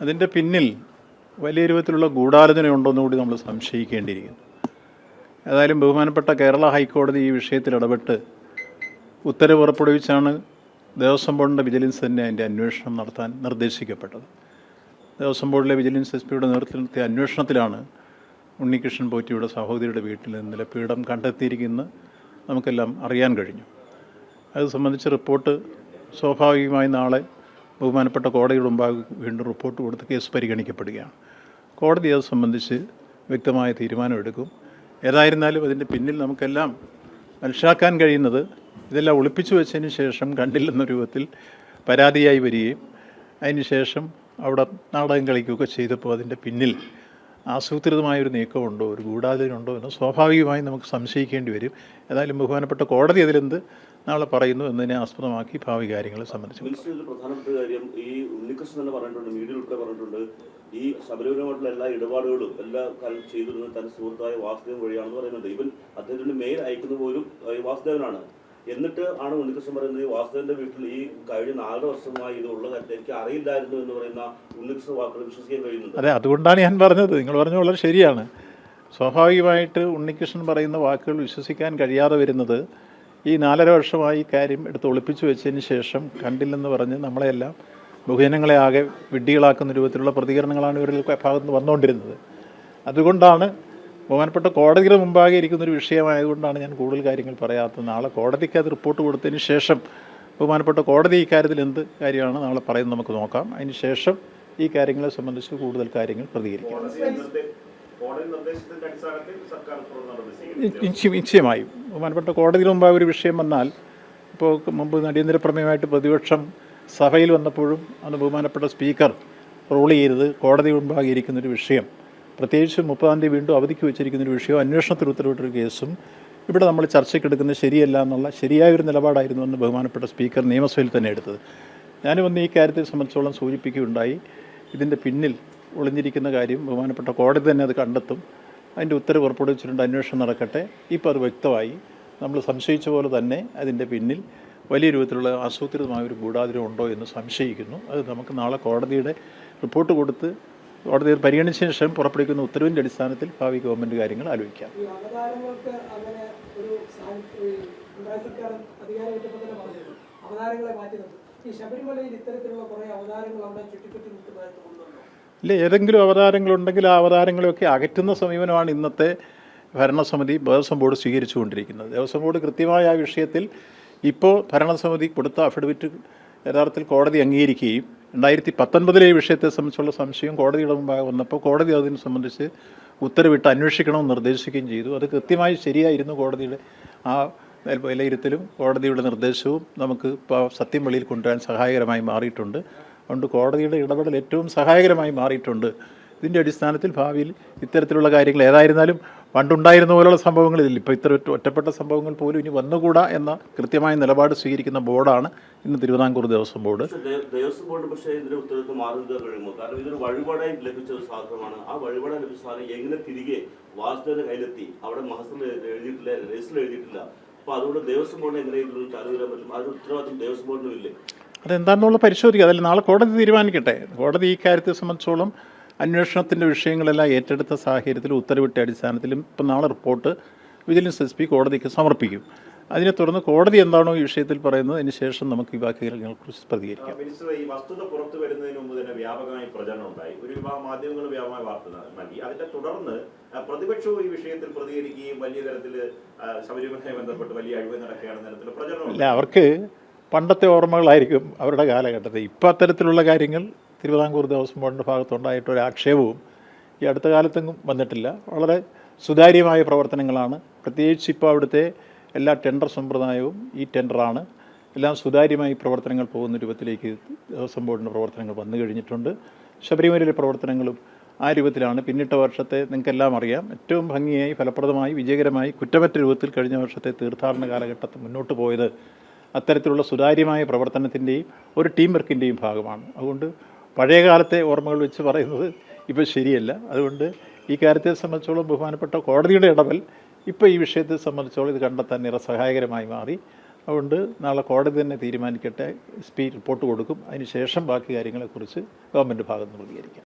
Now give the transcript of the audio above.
അതിന്റെ പിന്നിൽ വലിയ രൂപത്തിലുള്ള ഗൂഢാലോചന ഉണ്ടോയെന്ന് കൂടി നമ്മൾ സംശയിക്കേണ്ടിയിരിക്കുന്നു. ഏതായാലും ബഹുമാനപ്പെട്ട കേരള ഹൈക്കോടതി ഈ വിഷയത്തിൽ ഇടപെട്ട് ഉത്തരവ് പുറപ്പെടുവിച്ചാണ് ദേവസ്വം ബോർഡിന്റെ വിജിലൻസ് തന്നെ അതിന്റെ അന്വേഷണം നടത്താൻ നിർദ്ദേശിക്കപ്പെട്ടത്. ദേവസ്വം ബോർഡിലെ വിജിലൻസ് എസ് പിയുടെ നേതൃത്വത്തിൽ നടത്തിയ അന്വേഷണത്തിലാണ് ഉണ്ണികൃഷ്ണൻ പോറ്റിയുടെ സഹോദരിയുടെ വീട്ടിൽ ഇന്നലെ പീഠം കണ്ടെത്തിയിരിക്കുന്നു നമുക്കെല്ലാം അറിയാൻ കഴിഞ്ഞു. അത് സംബന്ധിച്ച് റിപ്പോർട്ട് സ്വാഭാവികമായി നാളെ ബഹുമാനപ്പെട്ട കോടതിയുടെ മുമ്പാകെ വീണ്ടും റിപ്പോർട്ട് കൊടുത്ത് കേസ് പരിഗണിക്കപ്പെടുകയാണ്. കോടതി അത് സംബന്ധിച്ച് വ്യക്തമായ തീരുമാനമെടുക്കും. ഏതായിരുന്നാലും അതിന്റെ പിന്നിൽ നമുക്കെല്ലാം മനസ്സിലാക്കാൻ കഴിയുന്നത് ഇതെല്ലാം ഒളിപ്പിച്ചു വെച്ചതിന് ശേഷം കണ്ടില്ലെന്ന രൂപത്തിൽ പരാതിയായി വരികയും അതിന് ശേഷം അവിടെ നാടകം കളിക്കുകയൊക്കെ ചെയ്തപ്പോൾ അതിന്റെ പിന്നിൽ ആസൂത്രിതമായൊരു നീക്കമുണ്ടോ? ഒരു ഗൂഢാലോചനയുണ്ടോ? എന്ന് സ്വാഭാവികമായും നമുക്ക് സംശയിക്കേണ്ടി വരും. ഏതായാലും ബഹുമാനപ്പെട്ട കോടതി അതിലെന്ത് നാളെ പറയുന്നു എന്നതിനെ ആസ്പദമാക്കി ഭാവി കാര്യങ്ങളെ സംബന്ധിച്ച് പ്രധാനപ്പെട്ട കാര്യം ഈ ഉണ്ണികൃഷ്ണൻ തന്നെ പറഞ്ഞിട്ടുണ്ട് മീഡിയ ഉൾപ്പെടെ പറഞ്ഞിട്ടുണ്ട്. ഈ ശബരിമലമായിട്ടുള്ള എല്ലാ ഇടപാടുകളും എല്ലാ കാലം ചെയ്തിരുന്നത് തന്റെ സുഹൃത്തായ വാസുദേവൻ വഴിയാണെന്ന് പറയുന്നുണ്ട്. ഇവൻ അദ്ദേഹത്തിന്റെ മെയിൽ അയക്കുന്ന പോലും വാസുദേവനാണ്. എന്നിട്ട് ആണ് ഉണ്ണികൃഷ്ണൻ പറയുന്നത് വാസുദേവന്റെ വീട്ടിൽ ഈ കഴിഞ്ഞ നാല് വർഷമായി ഇത് ഉള്ളതല്ല എനിക്ക് അറിയില്ലായിരുന്നു എന്ന് പറയുന്ന ഉണ്ണികൃഷ്ണൻ വാക്കുകൾ വിശ്വസിക്കാൻ കഴിയുന്നുണ്ട്? അതെ അതുകൊണ്ടാണ് ഞാൻ പറഞ്ഞത്. നിങ്ങൾ പറഞ്ഞ വളരെ ശരിയാണ്. സ്വാഭാവികമായിട്ട് ഉണ്ണികൃഷ്ണൻ പറയുന്ന വാക്കുകൾ വിശ്വസിക്കാൻ കഴിയാതെ വരുന്നത് ഈ നാലര വർഷമായി കാര്യം എടുത്ത് ഒളിപ്പിച്ചു വെച്ചതിന് ശേഷം കണ്ടില്ലെന്ന് പറഞ്ഞ് നമ്മളെല്ലാം ബഹുജനങ്ങളെ ആകെ വിഡ്ഢികളാക്കുന്ന രൂപത്തിലുള്ള പ്രതികരണങ്ങളാണ് ഇവരുടെ ഭാഗത്ത് വന്നുകൊണ്ടിരുന്നത്. അതുകൊണ്ടാണ് ബഹുമാനപ്പെട്ട കോടതിയുടെ മുമ്പാകെ ഇരിക്കുന്ന ഒരു വിഷയമായതുകൊണ്ടാണ് ഞാൻ കൂടുതൽ കാര്യങ്ങൾ പറയാത്തത്. നാളെ കോടതിക്ക് അത് റിപ്പോർട്ട് കൊടുത്തതിന് ശേഷം ബഹുമാനപ്പെട്ട കോടതി ഇക്കാര്യത്തിൽ കാര്യത്തിൽ എന്ത് കാര്യമാണ് നാളെ പറയുന്നത് നമുക്ക് നോക്കാം. അതിന് ശേഷം ഈ കാര്യങ്ങളെ സംബന്ധിച്ച് കൂടുതൽ കാര്യങ്ങൾ പ്രതികരിക്കാം. നിശ്ചയമായും. ബഹുമാനപ്പെട്ട കോടതിയുടെ മുമ്പാകെ ഒരു വിഷയം വന്നാൽ ഇപ്പോൾ മുമ്പ് അടിയന്തര പ്രമേയമായിട്ട് പ്രതിപക്ഷം സഭയിൽ വന്നപ്പോഴും അന്ന് ബഹുമാനപ്പെട്ട സ്പീക്കർ റൂൾ ചെയ്തത് കോടതി മുമ്പാകെ ഇരിക്കുന്നൊരു വിഷയം. പ്രത്യേകിച്ച് മുപ്പതാം തീയതി വീണ്ടും അവധിക്ക് വെച്ചിരിക്കുന്ന ഒരു വിഷയം അന്വേഷണത്തിൽ ഉത്തരവിട്ടൊരു കേസും. ഇവിടെ നമ്മൾ ചർച്ചയ്ക്കെടുക്കുന്നത് ശരിയല്ല എന്നുള്ള ശരിയായ ഒരു നിലപാടായിരുന്നു എന്ന് ബഹുമാനപ്പെട്ട സ്പീക്കർ നിയമസഭയിൽ തന്നെ എടുത്തത്. ഞാനും ഒന്ന് ഈ കാര്യത്തെ സംബന്ധിച്ചോളം സൂചിപ്പിക്കുകയുണ്ടായി. ഇതിന്റെ പിന്നിൽ ഒളിഞ്ഞിരിക്കുന്ന കാര്യം ബഹുമാനപ്പെട്ട കോടതി തന്നെ അത് കണ്ടെത്തും. അതിന്റെ ഉത്തരവ് പുറപ്പെടുവിച്ചിട്ടുണ്ട് അന്വേഷണം നടക്കട്ടെ. ഇപ്പോൾ അത് വ്യക്തമായി. നമ്മൾ സംശയിച്ച പോലെ തന്നെ അതിന്റെ പിന്നിൽ വലിയ രൂപത്തിലുള്ള ആസൂത്രിതമായ ഒരു ഗൂഢാതിരം ഉണ്ടോ എന്ന് സംശയിക്കുന്നു. അത് നമുക്ക് നാളെ കോടതിയുടെ റിപ്പോർട്ട് കൊടുത്ത് കോടതിയിൽ പരിഗണിച്ച ശേഷം പുറപ്പെടുവിക്കുന്ന ഉത്തരവിന്റെ അടിസ്ഥാനത്തിൽ ഭാവി ഗവൺമെന്റ് കാര്യങ്ങൾ ആലോചിക്കാം. ഇല്ല ഏതെങ്കിലും അവതാരങ്ങളുണ്ടെങ്കിൽ ആ അവതാരങ്ങളെയൊക്കെ അകറ്റുന്ന സമീപനമാണ് ഇന്നത്തെ ഭരണസമിതി ദേവസ്വം ബോർഡ് സ്വീകരിച്ചുകൊണ്ടിരിക്കുന്നത്. ദേവസ്വം ബോർഡ് കൃത്യമായ ആ വിഷയത്തിൽ ഇപ്പോൾ ഭരണസമിതി കൊടുത്ത അഫിഡവിറ്റ് യഥാർത്ഥത്തിൽ കോടതി അംഗീകരിക്കുകയും രണ്ടായിരത്തി പത്തൊൻപതിലെ ഈ വിഷയത്തെ സംബന്ധിച്ചുള്ള സംശയം കോടതിയുടെ മുമ്പാകെ വന്നപ്പോൾ കോടതി അതിനെ സംബന്ധിച്ച് ഉത്തരവിട്ട് അന്വേഷിക്കണമെന്ന് നിർദ്ദേശിക്കുകയും ചെയ്തു. അത് കൃത്യമായി ശരിയായിരുന്നു കോടതിയുടെ ആ വിലയിരുത്തലും. കോടതിയുടെ നിർദ്ദേശവും നമുക്ക് ഇപ്പോൾ സത്യം വെളിയിൽ കൊണ്ടുവരാൻ സഹായകരമായി മാറിയിട്ടുണ്ട്. അതുകൊണ്ട് കോടതിയുടെ ഇടപെടൽ ഏറ്റവും സഹായകരമായി മാറിയിട്ടുണ്ട്. ഇതിന്റെ അടിസ്ഥാനത്തിൽ ഭാവിയിൽ ഇത്തരത്തിലുള്ള കാര്യങ്ങൾ ഏതായിരുന്നാലും പണ്ടുണ്ടായിരുന്ന പോലുള്ള സംഭവങ്ങളില്ല ഇപ്പോൾ ഇത്ര ഒറ്റ- ഒറ്റപ്പെട്ട സംഭവങ്ങൾ പോലും ഇനി വന്നുകൂടാ എന്ന കൃത്യമായ നിലപാട് സ്വീകരിക്കുന്ന ബോർഡാണ് ഇന്ന് തിരുവിതാംകൂർ ദേവസ്വം ബോർഡ്. ദേവസ്വം ബോർഡ് പക്ഷേ ഇതിന്റെ ഉത്തരവാദിത്വം മാറി കഴിയുമോ കാരണം ഇതൊരു വഴിപാടായി ലഭിച്ച ഒരു സാധനമാണ്. ആ വഴിപാട് ലഭിച്ച സാധനം എങ്ങനെ തിരികെ വാസുദേവന്റെ കയ്യിലെത്തി? അവിടെ മഹസിൽ എഴുതിയിട്ടില്ല രജിസ്റ്ററിൽ എഴുതിയിട്ടില്ല. അപ്പൊ അതുകൊണ്ട് ദേവസ്വം ബോർഡ് എങ്ങനെ ഇതിൽ ചാലു വരാൻ പറ്റും? അതിന് ഉത്തരവാദിത്വം ദേവസ്വം ബോർഡിനും ഇല്ലേ അതെന്താണെന്നുള്ള പരിശോധിക്കുക അതിൽ നാളെ കോടതി തീരുമാനിക്കട്ടെ. കോടതി ഈ കാര്യത്തെ സംബന്ധിച്ചോളം അന്വേഷണത്തിന്റെ വിഷയങ്ങളെല്ലാം ഏറ്റെടുത്ത സാഹചര്യത്തിൽ ഉത്തരവിട്ട അടിസ്ഥാനത്തിലും ഇപ്പം നാളെ റിപ്പോർട്ട് വിജിലൻസ് എസ് പി കോടതിക്ക് സമർപ്പിക്കും. അതിനെ തുടർന്ന് കോടതി എന്താണോ ഈ വിഷയത്തിൽ പറയുന്നത് അതിന് ശേഷം നമുക്ക് ഈ ബാക്കി കാര്യങ്ങളെക്കുറിച്ച് പ്രതികരിക്കാം. ഈ വസ്തുത പുറത്തു വരുന്നതിന് മുമ്പ് തന്നെ വ്യാപകമായി പ്രചരണം ഉണ്ടായി. ഒരു വിഭാഗം മാധ്യമങ്ങൾ വ്യാപകമായി വാർത്ത നൽകി. അതിന്റെ തുടർന്ന് പ്രതിപക്ഷവും ഈ വിഷയത്തിൽ പ്രതികരിക്കുകയും വലിയ തരത്തിൽ ശബരിമലയുമായി ബന്ധപ്പെട്ട് വലിയ അഴിമതി നടക്കുകയാണെന്ന തരത്തിൽ പ്രചരണം അല്ല അവർക്ക് പണ്ടത്തെ ഓർമ്മകളായിരിക്കും അവരുടെ കാലഘട്ടത്തിൽ. ഇപ്പം അത്തരത്തിലുള്ള കാര്യങ്ങൾ തിരുവിതാംകൂർ ദേവസ്വം ബോർഡിന്റെ ഭാഗത്തുണ്ടായിട്ടൊരു ആക്ഷേപവും ഈ അടുത്ത കാലത്തെങ്ങും വന്നിട്ടില്ല. വളരെ സുതാര്യമായ പ്രവർത്തനങ്ങളാണ്. പ്രത്യേകിച്ച് ഇപ്പോൾ അവിടുത്തെ എല്ലാ ടെൻഡർ സമ്പ്രദായവും ഈ ടെൻഡറാണ് എല്ലാം സുതാര്യമായി പ്രവർത്തനങ്ങൾ പോകുന്ന രൂപത്തിലേക്ക് ദേവസ്വം ബോർഡിന്റെ പ്രവർത്തനങ്ങൾ വന്നു കഴിഞ്ഞിട്ടുണ്ട്. ശബരിമലയിലെ പ്രവർത്തനങ്ങളും ആ രൂപത്തിലാണ്. പിന്നിട്ട വർഷത്തെ നിങ്ങൾക്കെല്ലാം അറിയാം. ഏറ്റവും ഭംഗിയായി ഫലപ്രദമായി വിജയകരമായി കുറ്റമറ്റ രൂപത്തിൽ കഴിഞ്ഞ വർഷത്തെ തീർത്ഥാടന കാലഘട്ടത്തിൽ മുന്നോട്ട് പോയത് അത്തരത്തിലുള്ള സുതാര്യമായ പ്രവർത്തനത്തിന്റെയും ഒരു ടീം വർക്കിന്റെയും ഭാഗമാണ്. അതുകൊണ്ട് പഴയ കാലത്തെ ഓർമ്മകൾ വെച്ച് പറയുന്നത് ഇപ്പോൾ ശരിയല്ല. അതുകൊണ്ട് ഈ കാര്യത്തെ സംബന്ധിച്ചോളം ബഹുമാനപ്പെട്ട കോടതിയുടെ ഇടപെൽ ഇപ്പോൾ ഈ വിഷയത്തെ സംബന്ധിച്ചോളം ഇത് കണ്ടെത്താൻ നിറ സഹായകരമായി മാറി. അതുകൊണ്ട് നാളെ കോടതി തന്നെ തീരുമാനിക്കട്ടെ. എസ് പി റിപ്പോർട്ട് കൊടുക്കും. അതിനുശേഷം ബാക്കി കാര്യങ്ങളെക്കുറിച്ച് ഗവൺമെന്റ് ഭാഗത്ത് നിന്ന് പ്രതികരിക്കാം.